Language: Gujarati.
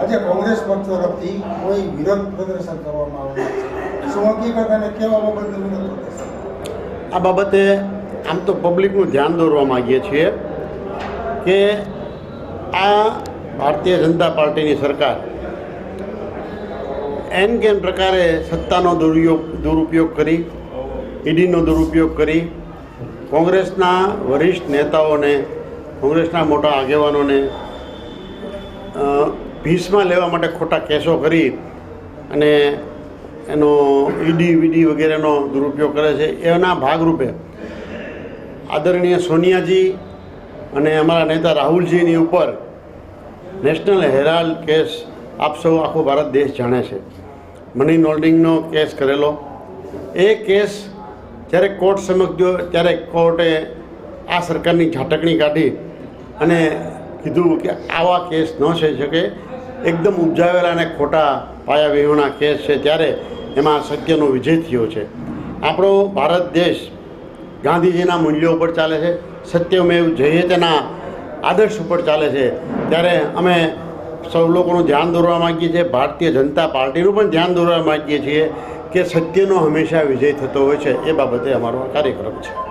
આજે કોંગ્રેસ પક્ષ તરફથી કોઈ વિરોધ પ્રદર્શન કરવામાં આવ્યું શું હકીકત અને કેવા બાબતે વિરોધ પ્રદર્શન? આ બાબતે આમ તો પબ્લિકનું ધ્યાન દોરવા માગીએ છીએ કે આ ભારતીય જનતા પાર્ટીની સરકાર એન કેમ પ્રકારે સત્તાનો દુરુપયોગ દુરુપયોગ કરી, ઈડીનો દુરુપયોગ કરી, કોંગ્રેસના વરિષ્ઠ નેતાઓને, કોંગ્રેસના મોટા આગેવાનોને ભીસમાં લેવા માટે ખોટા કેસો કરી અને એનો ઈડી, વીડી વગેરેનો દુરુપયોગ કરે છે. એના ભાગરૂપે આદરણીય સોનિયાજી અને અમારા નેતા રાહુલજીની ઉપર નેશનલ હેરાલ્ડ કેસ આપ સૌ આખો ભારત દેશ જાણે છે. મની લોન્ડરિંગનો કેસ કરેલો. એ કેસ જ્યારે કોર્ટ સમક્ષ ગયો, ત્યારે કોર્ટે આ સરકારની ઝાટકણી કાઢી અને કીધું કે આવા કેસ ન થઈ શકે. એકદમ ઉપજાવેલા અને ખોટા પાયા વિહોણા કેસ છે ત્યારે એમાં સત્યનો વિજય થયો છે. આપણો ભારત દેશ ગાંધીજીના મૂલ્યો ઉપર ચાલે છે, સત્યમેવ જયતેના આદર્શ ઉપર ચાલે છે. ત્યારે અમે સૌ લોકોનું ધ્યાન દોરવા માગીએ છીએ, ભારતીય જનતા પાર્ટીનું પણ ધ્યાન દોરવા માગીએ છીએ કે સત્યનો હંમેશા વિજય થતો હોય છે. એ બાબતે અમારો કાર્યક્રમ છે.